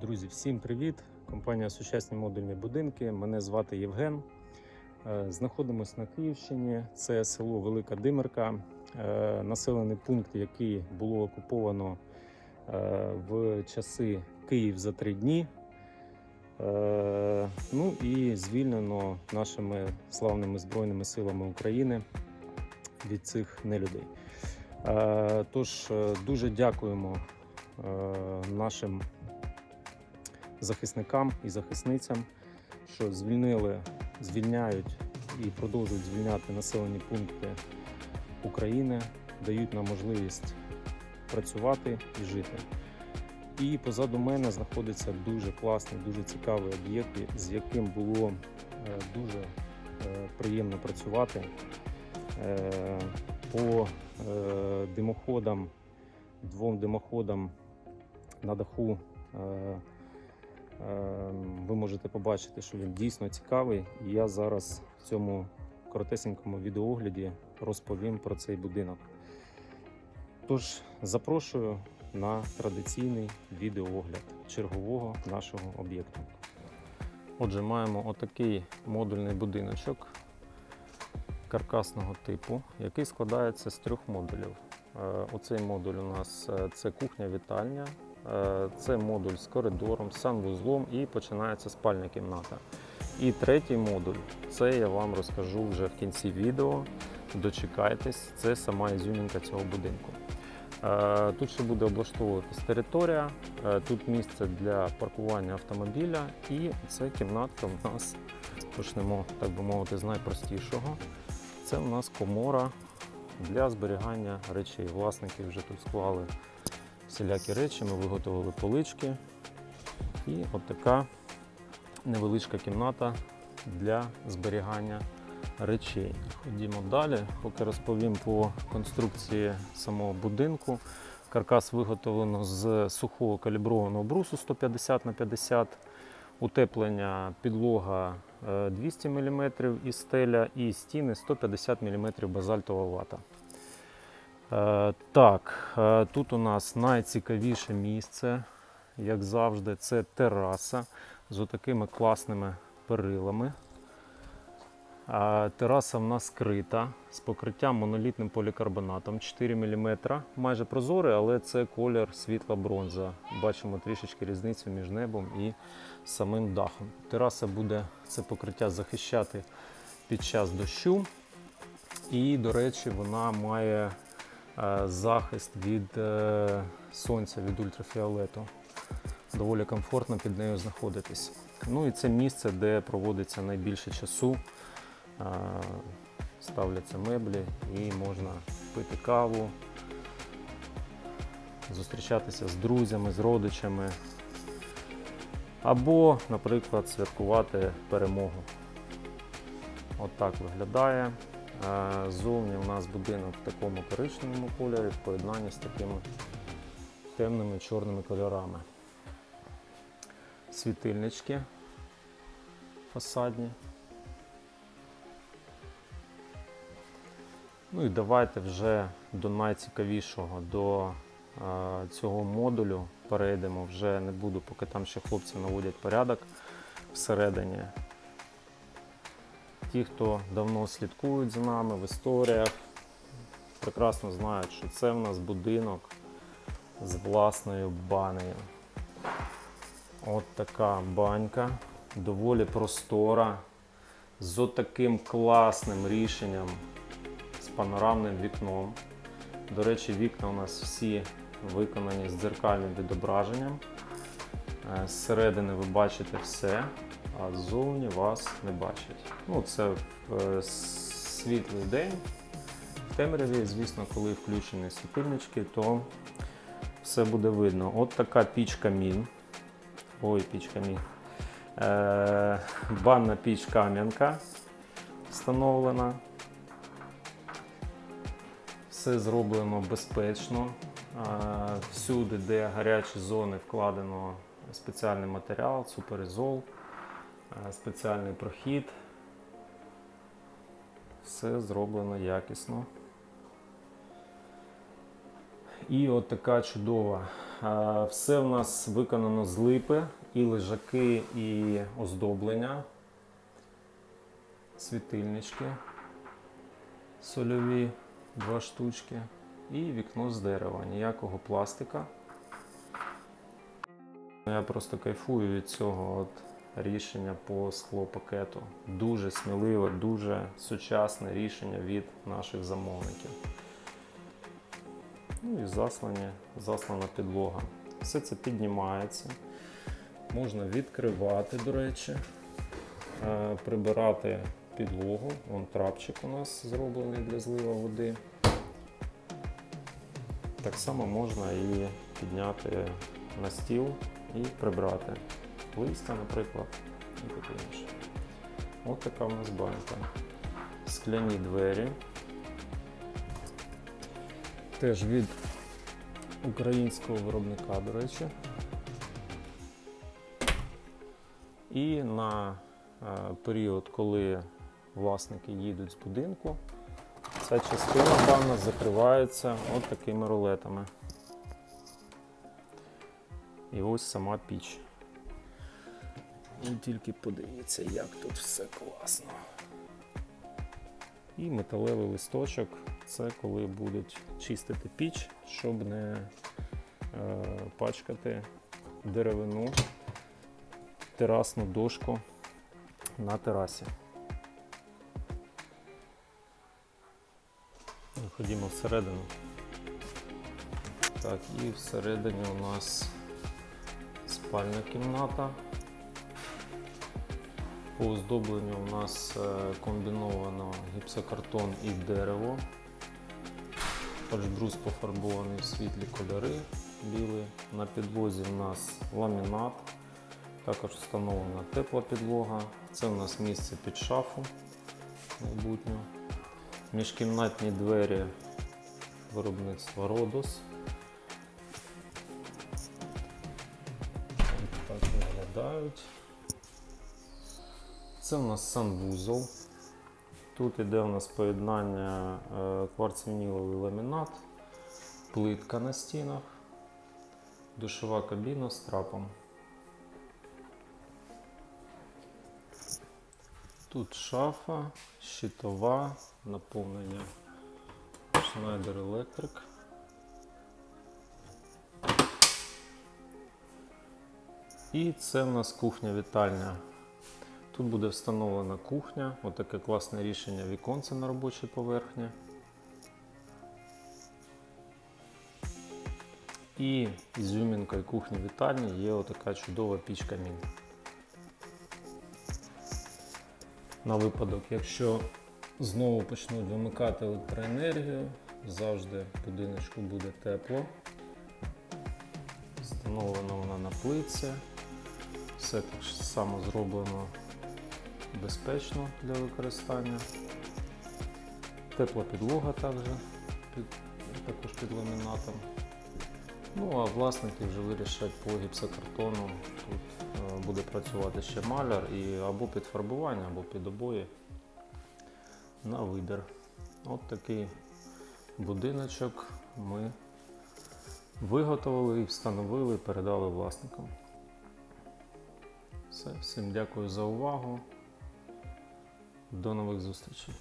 Друзі, всім привіт! Компанія Сучасні модульні будинки. Мене звати Євген. Е, Знаходимось на Київщині. Це село Велика Димирка, е, населений пункт, який було окуповано е, в часи Київ за три дні. Ну і звільнено нашими славними Збройними силами України від цих нелюдей. Тож дуже дякуємо нашим захисникам і захисницям, що звільнили, звільняють і продовжують звільняти населені пункти України, дають нам можливість працювати і жити. І позаду мене знаходиться дуже класний, дуже цікавий об'єкт, з яким було е, дуже е, приємно працювати. Е, По димоходам, двом димоходам на даху ви можете побачити, що він дійсно цікавий. І я зараз в цьому коротесенькому відеоогляді розповім про цей будинок. Тож запрошую на традиційний відеоогляд чергового нашого об'єкту. Отже, маємо отакий модульний будиночок каркасного типу, який складається з трьох модулів. Е, Оцей модуль у нас е, це кухня-вітальня, Це модуль з коридором, з санвузлом і починається спальня кімната. І третій модуль це я вам розкажу вже в кінці відео. Дочекайтесь, це сама ізюмінка цього будинку. Е, Тут ще буде облаштовуватись територія, е, тут місце для паркування автомобіля, і це кімнатка в нас. Почнемо, так би мовити, з найпростішого. Це в нас комора для зберігання речей. Власники вже тут склали всілякі речі, ми виготовили полички. І от така невеличка кімната для зберігання речей. Ходімо далі, поки розповім по конструкції самого будинку. Каркас виготовлено з сухого каліброваного брусу 150 на 50 утеплення підлога е, 200 мм і стеля, і стіни 150 мм базальтова вата. Е, Так, е, тут у нас найцікавіше місце, як завжди, це тераса з отакими класними перилами. Е, Тераса в нас крита з покриттям монолітним полікарбонатом 4 мм, майже прозорий, але це колір світла бронза. Бачимо трішечки різницю між небом і самим дахом. Тераса буде це покриття захищати під час дощу. І, до речі, вона має захист від е, сонця, від ультрафіолету. Доволі комфортно під нею знаходитись. Ну і це місце, де проводиться найбільше часу. Е, Ставляться меблі і можна пити каву, зустрічатися з друзями, з родичами. Або, наприклад, святкувати перемогу. От виглядає. Зовні у нас будинок в такому коричневому кольорі в поєднанні з такими темними чорними кольорами. Світильнички фасадні. Ну і давайте вже до найцікавішого, до е, цього модулю перейдемо. Вже не буду, поки там ще хлопці наводять порядок всередині. Ті, хто давно слідкують за нами в історіях, прекрасно знають, що це в нас будинок з власною банею. От така банька, доволі простора, з отаким класним рішенням з панорамним вікном. До речі, вікна у нас всі виконані з дзеркальним відображенням. Е, Зсередини ви бачите все, а ззовні вас не бачать. Ну, це е, світлий день. В темряві, звісно, коли включені світильнички, то все буде видно. От така піч камін. Ой, піч камін. Е, банна піч кам'янка встановлена. Все зроблено безпечно. Е, Всюди, де гарячі зони, вкладено спеціальний матеріал, суперізол, спеціальний прохід. Все зроблено якісно. І от така чудова. Е, Все в нас виконано з липи, і лежаки, і оздоблення, світильнички сольові, два штучки, і вікно з дерева, ніякого пластика. Я просто кайфую від цього от рішення по склопакету. Дуже сміливе, дуже сучасне рішення від наших замовників. Ну і заслані, заслана підлога. Все це піднімається. Можна відкривати, до речі, е, прибирати підлогу. Вон трапчик у нас зроблений для злива води. Так само можна і підняти на стіл і прибрати листя, наприклад, і таке інше. Ось така у нас банька. Скляні двері. Теж від українського виробника, до речі. І на е, період, коли власники їдуть з будинку, ця частина банна закривається от такими рулетами. І ось сама піч. І тільки подивіться, як тут все класно. І металевий листочок це коли будуть чистити піч, щоб не е, пачкати деревину, терасну дошку на терасі. Ходімо всередину. Так, і всередині у нас спальна кімната. По оздобленню у нас е, комбіновано гіпсокартон і дерево. Фальшбрус пофарбований в світлі кольори білий. На підлозі у нас ламінат. Також встановлена тепла підлога. Це у нас місце під шафу майбутнього. Міжкімнатні двері виробництва Родос. Так виглядають. Це у нас санвузол. Тут іде у нас поєднання е, кварцвініловий ламінат, плитка на стінах, душова кабіна з трапом. Тут шафа, щитова, наповнення Schneider Electric. І це в нас кухня-вітальня. Тут буде встановлена кухня, отаке класне рішення віконце на робочій поверхні. І ізюмінкою кухні вітальні є отака чудова піч камін. На випадок, якщо знову почнуть вимикати електроенергію, завжди в будиночку буде тепло. Встановлена вона на плитці. Все так само зроблено безпечно для використання. Тепла підлога також під, також під ламінатом. Ну а власники вже вирішать по гіпсокартону. Тут е, буде працювати ще маляр і або під фарбування, або під обої на вибір. От такий будиночок ми виготовили встановили, передали власникам. Все, всім дякую за увагу. До нових зустрічей.